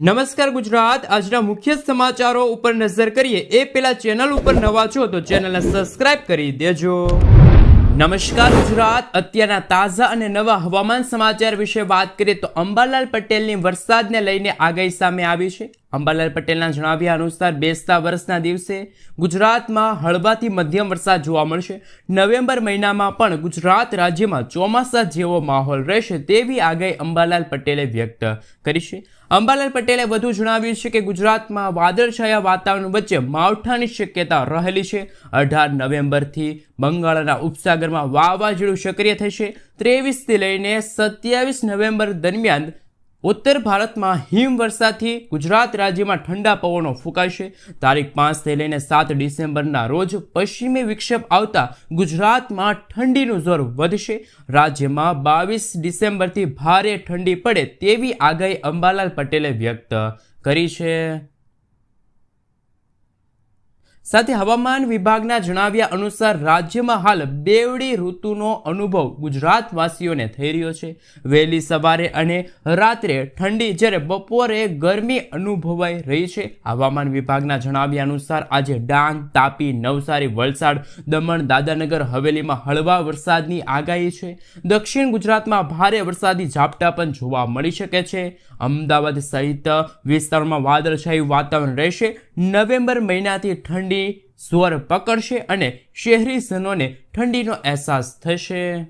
નમસ્કાર ગુજરાત. આજના મુખ્ય સમાચારો ઉપર નજર કરીએ. એ પેલા ચેનલ ઉપર નવા છો તો ચેનલને સબસ્ક્રાઇબ કરી દેજો. નમસ્કાર ગુજરાત. અત્યારના તાજા અને નવા હવામાન સમાચાર વિશે વાત કરીએ તો અંબાલાલ પટેલની વરસાદને લઈને આગાહી સામે આવી છે. અંબાલાલ પટેલના જણાવ્યા અનુસાર બેસતા વર્ષના દિવસે ગુજરાતમાં હળવાથી મધ્યમ વરસાદ જોવા મળશે. નવેમ્બર મહિનામાં પણ ગુજરાત રાજ્યમાં ચોમાસા જેવો માહોલ રહેશે તેવી આગાહી અંબાલાલ પટેલે વ્યક્ત કરી છે. અંબાલાલ પટેલે વધુ જણાવ્યું છે કે ગુજરાતમાં વાદળછાયા વાતાવરણ વચ્ચે માવઠાની શક્યતા રહેલી છે. અઢાર નવેમ્બરથી બંગાળના ઉપસાગરમાં વાવાઝોડું સક્રિય થશે. ત્રેવીસથી લઈને સત્યાવીસ નવેમ્બર દરમિયાન ઉત્તર ભારતમાં હિમવર્ષાથી ગુજરાત રાજ્યમાં ઠંડા પવનો ફૂંકાશે. તારીખ પાંચથી લઈને સાત ડિસેમ્બરના રોજ પશ્ચિમી વિક્ષેપ આવતા ગુજરાતમાં ઠંડીનું જોર વધશે. રાજ્યમાં બાવીસ ડિસેમ્બરથી ભારે ઠંડી પડે તેવી આગાહી અંબાલાલ પટેલે વ્યક્ત કરી છે. સાથે હવામાન વિભાગના જણાવ્યા અનુસાર રાજ્યમાં હાલ બેવડી ઋતુનો અનુભવ ગુજરાતવાસીઓને થઈ રહ્યો છે. વહેલી સવારે અને રાત્રે ઠંડી જ્યારે બપોરે ગરમી અનુભવાઈ રહી છે. હવામાન વિભાગના જણાવ્યા અનુસાર આજે ડાંગ, તાપી, નવસારી, વલસાડ, દમણ દાદાનગર હવેલીમાં હળવા વરસાદની આગાહી છે. દક્ષિણ ગુજરાતમાં ભારે વરસાદી ઝાપટા પણ જોવા મળી શકે છે. અમદાવાદ સહિત વિસ્તારોમાં વાદળછાયું વાતાવરણ રહેશે. નવેમ્બર મહિનાથી ઠંડી સ્વર પકડશે અને શહેરીજનોને ઠંડીનો અહેસાસ થશે.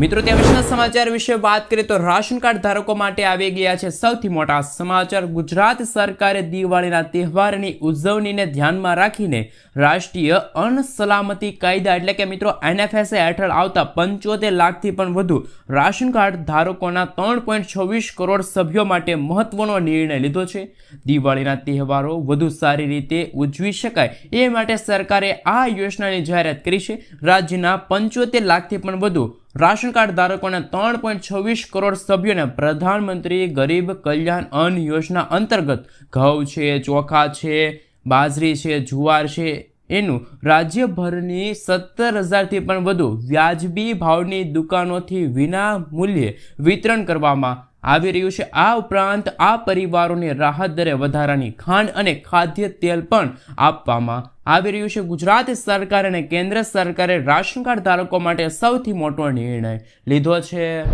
મિત્રો, ત્યાં સમાચાર વિશે વાત કરીએ તો રાશન કાર્ડ ધારકો માટે આવી ગયા છે સૌથી મોટા સમાચાર. ગુજરાત સરકારે દિવાળીના તહેવારની ઉજવણીને ધ્યાનમાં રાખીને રાષ્ટ્રીય અણસલામતી કાયદા, એટલે કે મિત્રો, એનએફએસએ હેઠળ આવતા પંચોતેર લાખથી પણ વધુ રાશન કાર્ડ ધારકોના ત્રણ પોઈન્ટ છવ્વીસ કરોડ સભ્યો માટે મહત્વનો નિર્ણય લીધો છે. દિવાળીના તહેવારો વધુ સારી રીતે ઉજવી શકાય એ માટે સરકારે આ યોજનાની જાહેરાત કરી છે. રાજ્યના પંચોતેર લાખથી પણ વધુ રાશન કાર્ડ ધારકોના ત્રણ પોઈન્ટ છવ્વીસ કરોડ સભ્યોને પ્રધાનમંત્રી ગરીબ કલ્યાણ અન્ન યોજના અંતર્ગત ઘઉં છે, ચોખા છે, બાજરી છે, જુવાર છે, એનું રાજ્યભરની સત્તર હજારથી પણ વધુ વ્યાજબી ભાવની દુકાનોથી વિના મૂલ્યે વિતરણ કરવામાં આવી રહ્યું છે. આ ઉપરાંત આ પરિવારોને રાહત દરે વધારાની ખાંડ અને ખાદ્ય તેલ પણ આપવામાં આવી રહ્યું છે. ગુજરાત સરકાર અને કેન્દ્ર સરકારે રાશન કાર્ડ ધારકો માટે સૌથી મોટો નિર્ણય લીધો છે.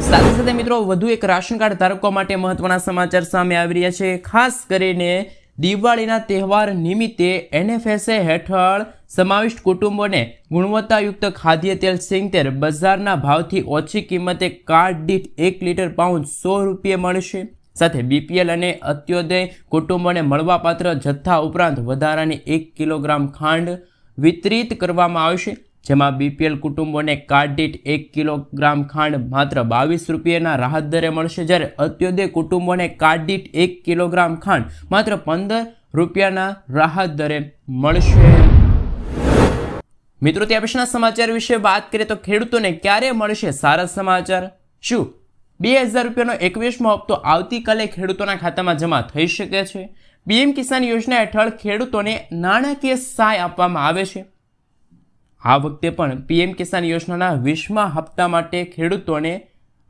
સાથે સાથે મિત્રો, વધુ એક રાશન કાર્ડ ધારકો માટે મહત્વના સમાચાર સામે આવી રહ્યા છે. ખાસ કરીને દિવાળીના તહેવાર નિમિત્તે એનએફએસએ હેઠળ સમાવિષ્ટ કુટુંબોને ગુણવત્તાયુક્ત ખાદ્ય તેલ સિંગતેર બજારના ભાવથી ઓછી કિંમતે કાર્ડ દીઠ એક લીટર પાઉન્ડ સો રૂપિયે મળશે. સાથે બીપીએલ અને અત્યોદય કુટુંબોને મળવાપાત્ર જથ્થા ઉપરાંત વધારાની એક કિલોગ્રામ ખાંડ વિતરિત કરવામાં આવશે. જેમાં બીપીએલ કુટુંબોને કાર્ડ એક કિલોગ્રામ ખાંડ માત્ર બાવીસ રૂપિયાના રાહત દરે મળશે, જ્યારે અત્યોદય કુટુંબોને કાર્ડ દીઠ એક કિલોગ્રામ ખાંડ માત્ર પંદર રૂપિયાના રાહત દરે મળશે. મિત્રો ત્યાં પછીના સમાચાર વિશે વાત કરીએ તો ખેડૂતોને ક્યારે મળશે સારા સમાચાર? શું બે હજાર રૂપિયાનો એકવીસમો હપ્તો આવતીકાલે ખેડૂતોના ખાતામાં જમા થઈ શકે છે? પીએમ કિસાન યોજના હેઠળ ખેડૂતોને નાણાકીય સહાય આપવામાં આવે છે. આ વખતે પણ પીએમ કિસાન યોજનાના વીસમા હપ્તા માટે ખેડૂતોને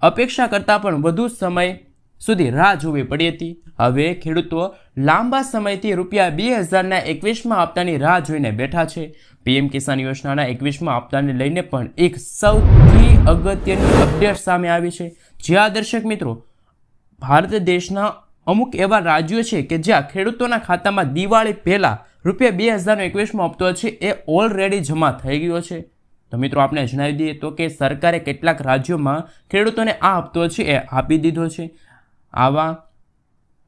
અપેક્ષા કરતાં પણ વધુ સમય સુધી રાહ જોવી પડી હતી. હવે ખેડૂતો લાંબા સમયથી રૂપિયા બે હજારના એકવીસમાં હપ્તાની રાહ જોઈને બેઠા છે. પીએમ કિસાન યોજનાના એકવીસમાં હપ્તાને લઈને પણ એક સૌથી અગત્યની અપડેટ સામે આવી છે. જ્યાં દર્શક મિત્રો, ભારત દેશના અમુક એવા રાજ્યો છે કે જ્યાં ખેડૂતોના ખાતામાં દિવાળી પહેલાં રૂપિયા બે હજારનો એકવીસમો હપ્તો છે, એ ઓલરેડી જમા થઈ ગયો છે. તો મિત્રો આપણે જણાવી દઈએ તો કે સરકારે કેટલાક રાજ્યોમાં ખેડૂતોને આ હપ્તો છે એ આપી દીધો છે. આવા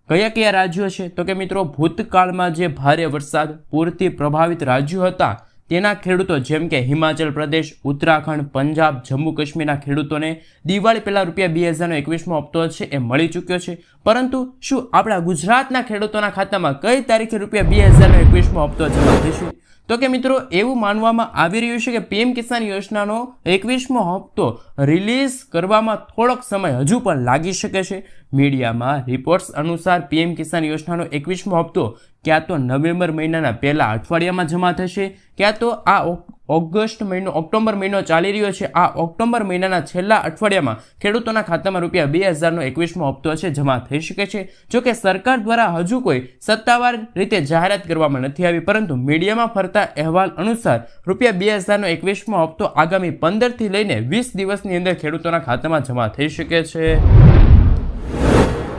કયા કયા રાજ્યો છે? તો કે મિત્રો, ભૂતકાળમાં જે ભારે વરસાદ, પૂરથી પ્રભાવિત રાજ્યો હતા તેના ખેડૂતો જેમ કે હિમાચલ પ્રદેશ, ઉત્તરાખંડ, પંજાબ, જમ્મુ કાશ્મીરના ખેડૂતોને દિવાળી પહેલાં રૂપિયા બે હજારનો એકવીસમો હપ્તો છે એ મળી ચૂક્યો છે. પરંતુ શું આપણા ગુજરાતના ખેડૂતોના ખાતામાં કઈ તારીખે રૂપિયા બે હજારનો એકવીસમો હપ્તો જમા થશે? તો કે મિત્રો, એવું માનવામાં આવી રહ્યું છે કે પીએમ કિસાન યોજનાનો એકવીસમો હપ્તો રિલીઝ કરવામાં થોડોક સમય હજુ પણ લાગી શકે છે. મીડિયામાં રિપોર્ટ્સ અનુસાર પીએમ કિસાન યોજનાનો એકવીસમો હપ્તો ક્યાં તો નવેમ્બર મહિનાના પહેલા અઠવાડિયામાં જમા થશે, ક્યાં તો આ ઓગસ્ટ મહિનો, ઓક્ટોબર મહિનો ચાલી રહ્યો છે. આ ઓક્ટોબર મહિનાના છેલ્લા અઠવાડિયામાં ખેડૂતોના ખાતામાં રૂપિયા બે હજારનો એકવીસમો હપ્તો છે, જમા થઈ શકે છે. જો કે સરકાર દ્વારા હજુ કોઈ સત્તાવાર રીતે જાહેરાત કરવામાં નથી આવી, પરંતુ મીડિયામાં ફરતા અહેવાલ અનુસાર રૂપિયા બે હજારનો એકવીસમો હપ્તો આગામી પંદરથી લઈને વીસ દિવસની અંદર ખેડૂતોના ખાતામાં જમા થઈ શકે છે.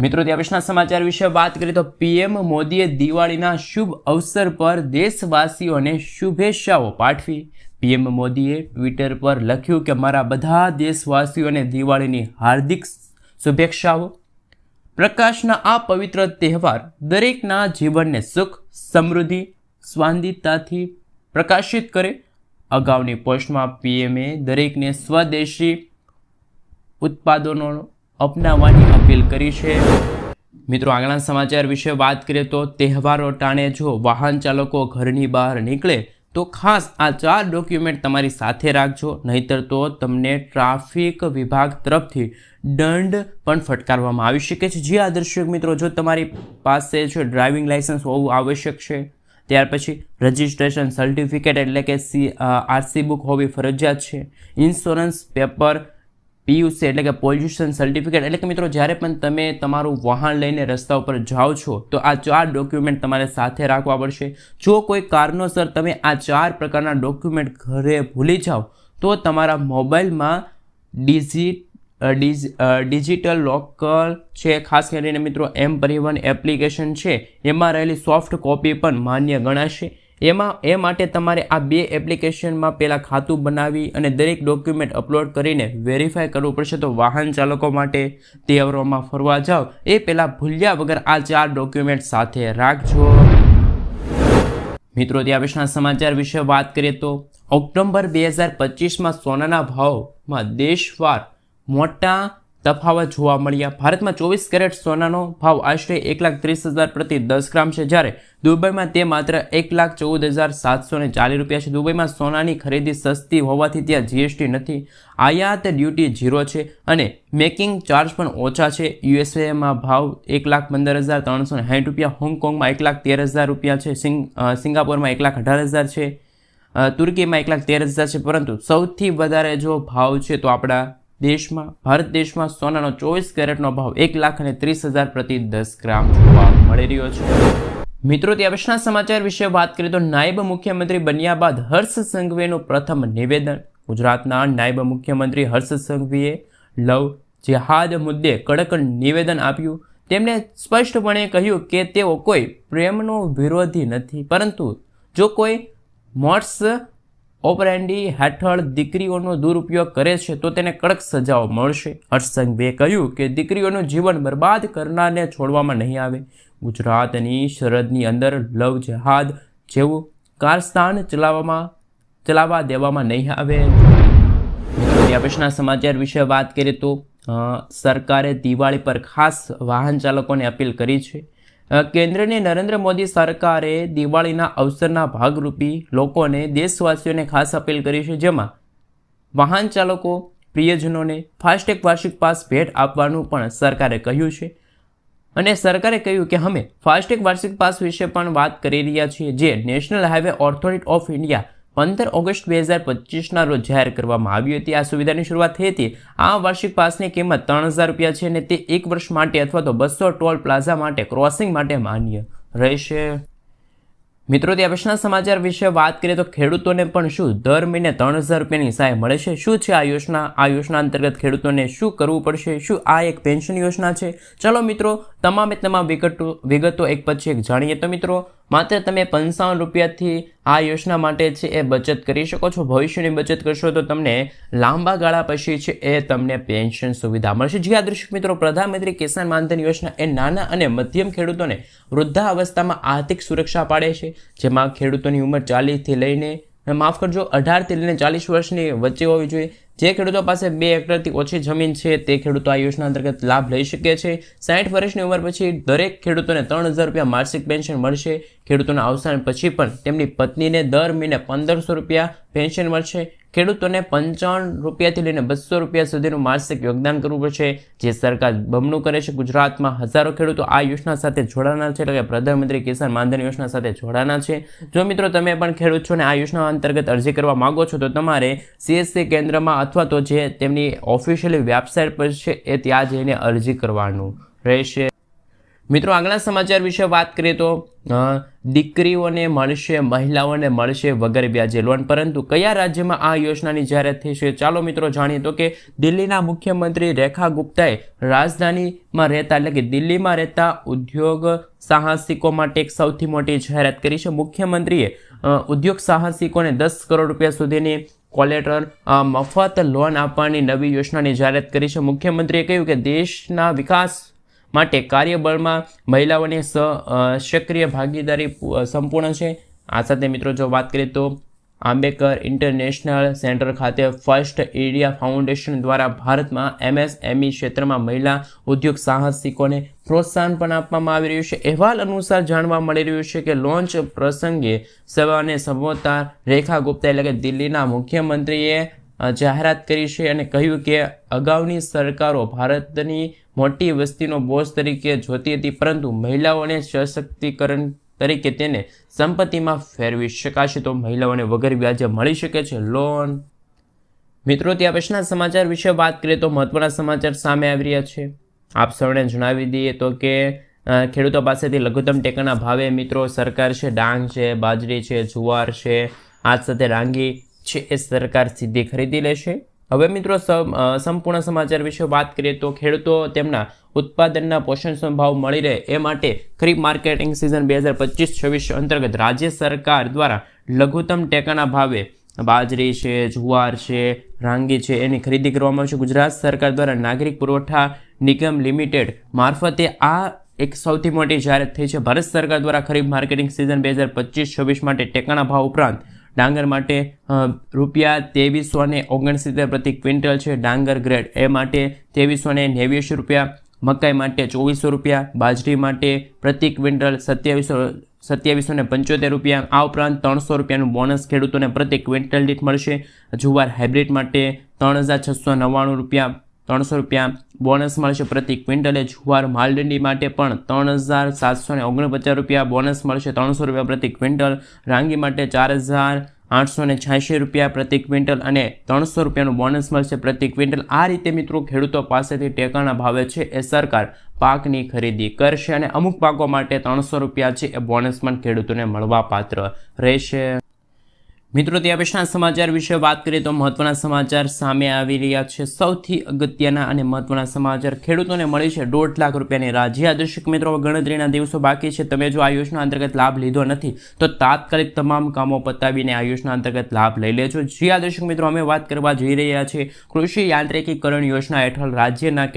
મિત્રો, ત્યાં પછીના સમાચાર વિશે વાત કરીએ તો પીએમ મોદીએ દિવાળીના શુભ અવસર પર દેશવાસીઓને શુભેચ્છાઓ પાઠવી. પીએમ મોદીએ ટ્વિટર પર લખ્યું કે, મારા બધા દેશવાસીઓને દિવાળીની હાર્દિક શુભેચ્છાઓ. પ્રકાશના આ પવિત્ર તહેવાર દરેકના જીવનને સુખ, સમૃદ્ધિ, સ્વાંદિતાથી પ્રકાશિત કરે. અગાઉની પોસ્ટમાં પીએમએ દરેકને સ્વદેશી ઉત્પાદનો અપનાવવાની અપીલ કરી છે. મિત્રો, આગળના સમાચાર વિશે વાત કરીએ તો તહેવારો ટાણે જો વાહન ચાલકો ઘરની બહાર નીકળે, તો ખાસ આ ચાર ડોક્યુમેન્ટ તમારી સાથે રાખજો. નહીતર તો તમને ટ્રાફિક વિભાગ તરફથી દંડ પણ ફટકારવામાં આવી શકે છે. જે આ મિત્રો, જો તમારી પાસે છે ડ્રાઇવિંગ લાઇસન્સ હોવું આવશ્યક છે, ત્યાર પછી રજિસ્ટ્રેશન સર્ટિફિકેટ એટલે કે સી આરસી બુક હોવી ફરજિયાત છે. ઇન્સ્યોરન્સ પેપર પીયુસી એટલે કે પોલ્યુશન સર્ટિફિકેટ. એટલે કે મિત્રો, જ્યારે પણ તમે તમારું વાહન લઈને રસ્તા ઉપર જાઓ છો, તો આ ચાર ડોક્યુમેન્ટ તમારે સાથે રાખવા પડશે. જો કોઈ કારણોસર તમે આ ચાર પ્રકારના ડોક્યુમેન્ટ ઘરે ભૂલી જાઓ, તો તમારા મોબાઈલમાં ડિઝિટ ડિજિટલ લોકર છે. ખાસ કરીને મિત્રો, એમ પરિવહન એપ્લિકેશન છે. એમાં રહેલી સોફ્ટ કોપી પણ માન્ય ગણાશે. એમાં, એ માટે તમારે આ બે એપ્લિકેશનમાં પહેલાં ખાતું બનાવી અને દરેક ડોક્યુમેન્ટ અપલોડ કરીને વેરીફાઈ કરવું પડશે. તો વાહન ચાલકો માટે તહેવારોમાં ફરવા જાઓ. એ પહેલાં ભૂલ્યા વગર આ ચાર ડોક્યુમેન્ટ સાથે રાખજો. મિત્રો ત્યાં પછીના સમાચાર વિશે વાત કરીએ તો ઓક્ટોબર બે હજાર પચીસમાં સોનાના ભાવમાં દેશવાર મોટા તફાવત જોવા મળ્યા. ભારતમાં ચોવીસ કેરેટ સોનાનો ભાવ આશરે એક લાખ ત્રીસ હજાર પ્રતિ દસ ગ્રામ છે. જ્યારે દુબઈમાં તે માત્ર એક લાખ ચૌદ હજાર સાતસો ને ચાલીસ રૂપિયા છે. દુબઈમાં સોનાની ખરીદી સસ્તી હોવાથી ત્યાં જીએસટી નથી. આયાત ડ્યુટી ઝીરો છે અને મેકિંગ ચાર્જ પણ ઓછા છે. યુએસએમાં ભાવ એક લાખ પંદર હજાર ત્રણસો ને સાઠ રૂપિયા. હોંગકોંગમાં એક લાખ તેર હજાર રૂપિયા છે. સિંગાપોરમાં એક લાખ અઢાર હજાર છે. તુર્કીમાં એક લાખ તેર હજાર છે. પરંતુ સૌથી વધારે જો ભાવ છે તો આપણા દેશમાં, ભારત દેશમાં સોનાનો ચોવીસ કેરેટનો ભાવ એક લાખ અને ત્રીસ હજાર પ્રતિ દસ ગ્રામ જોવા મળી રહ્યો છે. મિત્રો, ત્યાં પછીના સમાચાર વિશે વાત કરીએ તો નાયબ મુખ્યમંત્રી બન્યા બાદ હર્ષ સંઘવીનું પ્રથમ નિવેદન. ગુજરાતના નાયબ મુખ્યમંત્રી હર્ષ સંઘવીએ લવ જેહાદ મુદ્દે કડક નિવેદન આપ્યું. તેમણે સ્પષ્ટપણે કહ્યું કે તેઓ કોઈ પ્રેમનો વિરોધી નથી, પરંતુ જો કોઈ મોટ્સ ઓપરેન્ડી હેઠળ દીકરીઓનો દુરુપયોગ કરે છે તો તેને કડક સજાઓ મળશે. હર્ષસંઘવીએ કહ્યું કે દીકરીઓનું જીવન બરબાદ કરનારને છોડવામાં નહીં આવે. ગુજરાતની સરહદની અંદર લવ જહાદ જેવું કારસ્તાન ચલાવવામાં, ચલાવવા દેવામાં નહીં આવે. ત્યાં સમાચાર વિશે વાત કરીએ તો સરકારે દિવાળી પર ખાસ વાહન ચાલકોને અપીલ કરી છે. કેન્દ્રની નરેન્દ્ર મોદી સરકારે દિવાળીના અવસરના ભાગરૂપી લોકોને દેશવાસીઓને ખાસ અપીલ કરી છે, જેમાં વાહન ચાલકો, પ્રિયજનોને ફાસ્ટેગ વાર્ષિક પાસ ભેટ આપવાનું પણ સરકારે કહ્યું છે. અને સરકારે કહ્યું કે, અમે ફાસ્ટેગ વાર્ષિક પાસ વિશે પણ વાત કરી રહ્યા છીએ, જે national highway authority of India પંદર ઓગસ્ટ બે હજાર પચીસના રોજ જાહેર કરવામાં આવી હતી. આ સુવિધાની શરૂઆત થઈ હતી. આ વાર્ષિક પાસની કિંમત ત્રણ હજાર રૂપિયા છે અને તે એક વર્ષ માટે અથવા તો બસો ટોલ પ્લાઝા માટે ક્રોસિંગ માટે માન્ય રહેશે. મિત્રો ત્યાં પછીના સમાચાર વિશે વાત કરીએ તો ખેડૂતોને પણ શું દર મહિને ત્રણ હજાર રૂપિયાની સહાય મળે છે? શું છે આ યોજના? આ યોજના અંતર્ગત ખેડૂતોને શું કરવું પડશે? શું આ એક પેન્શન યોજના છે? ચલો મિત્રો, તમામે તમામ વિગતો વિગતો એક પછી એક જાણીએ. તો મિત્રો માત્ર તમે પંચાવન રૂપિયાથી આ યોજના માટે છે એ બચત કરી શકો છો. ભવિષ્યની બચત કરશો તો તમને લાંબા ગાળા પછી છે એ તમને પેન્શન સુવિધા મળશે. જે આ દર્શક મિત્રો, પ્રધાનમંત્રી કિસાન માનધન યોજના એ નાના અને મધ્યમ ખેડૂતોને વૃદ્ધા અવસ્થામાં આર્થિક સુરક્ષા પાડે છે. જેમાં ખેડૂતોની ઉંમર ચાલીસથી લઈને, માફ કરજો, અઢારથી લઈને ચાલીસ વર્ષની વચ્ચે હોવી જોઈએ. જે ખેડૂતો પાસે બે હેક્ટરથી ઓછી જમીન છે, તે ખેડૂતો આ યોજના અંતર્ગત લાભ લઈ શકે છે. સાઠ વર્ષની ઉંમર પછી દરેક ખેડૂતોને ત્રણ હજાર રૂપિયા માસિક પેન્શન મળશે. ખેડૂતોના અવસાન પછી પણ તેમની પત્નીને દર મહિને પંદરસો રૂપિયા પેન્શન મળશે. ખેડૂતોને પંચાવન રૂપિયાથી લઈને બસો રૂપિયા સુધીનું માસિક યોગદાન કરવું પડશે. જે સરકાર બમણું કરે છે, ગુજરાતમાં હજારો ખેડૂતો આ યોજના સાથે જોડાના છે, એટલે કે પ્રધાનમંત્રી કિસાન માનધન યોજના સાથે જોડાના છે. જો મિત્રો તમે પણ ખેડૂત છો ને આ યોજના અંતર્ગત અરજી કરવા માંગો છો, તો તમારે સીએસસી કેન્દ્રમાં અથવા તો જે તેમની ઓફિશિયલી વેબસાઇટ પર છે, એ ત્યાં જઈને અરજી કરવાનું રહેશે. મિત્રો આગળના સમાચાર વિશે વાત કરીએ તો દીકરીઓને મળશે, મહિલાઓને મળશે વગર વ્યાજે લોન. પરંતુ કયા રાજ્યમાં આ યોજનાની જાહેરાત થઈ છે, ચાલો મિત્રો જાણીએ. તો કે દિલ્હીના મુખ્યમંત્રી રેખા ગુપ્તાએ રાજધાનીમાં રહેતા, એટલે કે દિલ્હીમાં રહેતા ઉદ્યોગ સાહસિકો માટે એક સૌથી મોટી જાહેરાત કરી છે. મુખ્યમંત્રીએ ઉદ્યોગ સાહસિકોને દસ કરોડ રૂપિયા સુધીની કોલેટર મફત લોન આપવાની નવી યોજનાની જાહેરાત કરી છે. મુખ્યમંત્રીએ કહ્યું કે દેશના વિકાસ માટે કાર્યબળમાં મહિલાઓની સક્રિય ભાગીદારી સંપૂર્ણ છે. આ સાથે મિત્રો જો વાત કરીએ તો આંબેડકર ઇન્ટરનેશનલ સેન્ટર ખાતે ફર્સ્ટ ઇન્ડિયા ફાઉન્ડેશન દ્વારા ભારતમાં એમએસએમઈ ક્ષેત્રમાં મહિલા ઉદ્યોગ સાહસિકોને પ્રોત્સાહન પણ આપવામાં આવી રહ્યું છે. અહેવાલ અનુસાર જાણવા મળી રહ્યું છે કે લોન્ચ પ્રસંગે સેવાને સંબોધતા રેખા ગુપ્તા એટલે કે દિલ્હીના મુખ્યમંત્રીએ જાહેરાત કરી છે અને કહ્યું કે અગાઉની સરકારો ભારતની મોટી વસ્તીનો બોજ તરીકે જોતી હતી, પરંતુ મહિલાઓને સશક્તિકરણ તરીકે તેને સંપત્તિમાં ફેરવી શકાશે તો મહિલાઓને વગર વ્યાજે મળી શકે છે. લોન. મિત્રો, ત્યાં પછીના સમાચાર વિશે વાત કરીએ તો મહત્વના સમાચાર સામે આવી રહ્યા છે. આપ સૌને જણાવી દઈએ તો કે ખેડૂતો પાસેથી લઘુત્તમ ટેકાના ભાવે મિત્રો સરકાર છે, ડાંગ છે, બાજરી છે, જુવાર છે આ સાથે રાંગી છે એ સરકાર સીધી ખરીદી લેશે. હવે મિત્રો સંપૂર્ણ સમાચાર વિશે વાત કરીએ તો ખેડૂતો તેમના ઉત્પાદનના પોષણ ભાવ મળી રહે એ માટે ખરીફ માર્કેટિંગ સિઝન બે હજાર પચીસ છવ્વીસ અંતર્ગત રાજ્ય સરકાર દ્વારા લઘુત્તમ ટેકાના ભાવે બાજરી છે, જુવાર છે, રાંગી છે એની ખરીદી કરવામાં આવશે. ગુજરાત સરકાર દ્વારા નાગરિક પુરવઠા નિગમ લિમિટેડ મારફતે આ એક સૌથી મોટી જાહેરાત થઈ છે. ભારત સરકાર દ્વારા ખરીફ માર્કેટિંગ સિઝન બે હજાર પચીસ છવ્વીસ માટે ટેકાના ભાવ ઉપરાંત ડાંગર માટે રૂપિયા ત્રેવીસો ને ઓગણસિત્તેર પ્રતિ ક્વિન્ટલ છે ડાંગર ગ્રેડ. એ માટે ત્રેવીસો ને નેવ્યાસી રૂપિયા, મકાઈ માટે ચોવીસો રૂપિયા, બાજરી માટે પ્રતિ ક્વિન્ટલ સત્યાવીસો સત્યાવીસો ને પંચોતેર રૂપિયા. આ ઉપરાંત ત્રણસો રૂપિયાનું બોનસ ખેડૂતોને પ્રતિ ક્વિન્ટલ દીઠ મળશે. જુવાર હાઇબ્રિડ માટે ત્રણ હજાર છસો નવ્વાણું રૂપિયા. ત્રણસો રૂપિયા. બોનસ મળશે પ્રતિ ક્વિન્ટલે જુવાર માલદંડી માટે પણ ત્રણ હજાર સાતસો ઓગણપચાસ રૂપિયા. બોનસ મળશે ત્રણસો રૂપિયા પ્રતિ ક્વિન્ટલ. રાંગી માટે ચાર હજાર આઠસો ને છ્યાસી રૂપિયા પ્રતિ ક્વિન્ટલ અને ત્રણસો રૂપિયાનું બોનસ મળશે પ્રતિ ક્વિન્ટલ. આ રીતે મિત્રો ખેડૂતો પાસેથી ટેકાના ભાવે છે એ સરકાર પાકની ખરીદી કરશે અને અમુક પાકો માટે ત્રણસો રૂપિયા છે એ બોનસ પણ ખેડૂતોને મળવાપાત્ર રહેશે. મિત્રો ત્યાં પછીના સમાચાર વિશે વાત કરીએ તો મહત્વના સમાચાર સામે આવી રહ્યા છે. સૌથી અગત્યના અને મહત્વના સમાચાર ખેડૂતોને મળી છે દોઢ લાખ રૂપિયાની રાજ્ય આદર્શક દર્શક મિત્રો, ગણતરીના દિવસો બાકી છે. તમે જો આ યોજના અંતર્ગત લાભ લીધો નથી, તો તાત્કાલિક તમામ કામો પતાવીને આ યોજના અંતર્ગત લાભ લઈ લેજો. જી, આ દર્શક મિત્રો, અમે વાત કરવા જઈ રહ્યા છીએ કૃષિ યાંત્રિકીકરણ યોજના હેઠળ રાજ્યના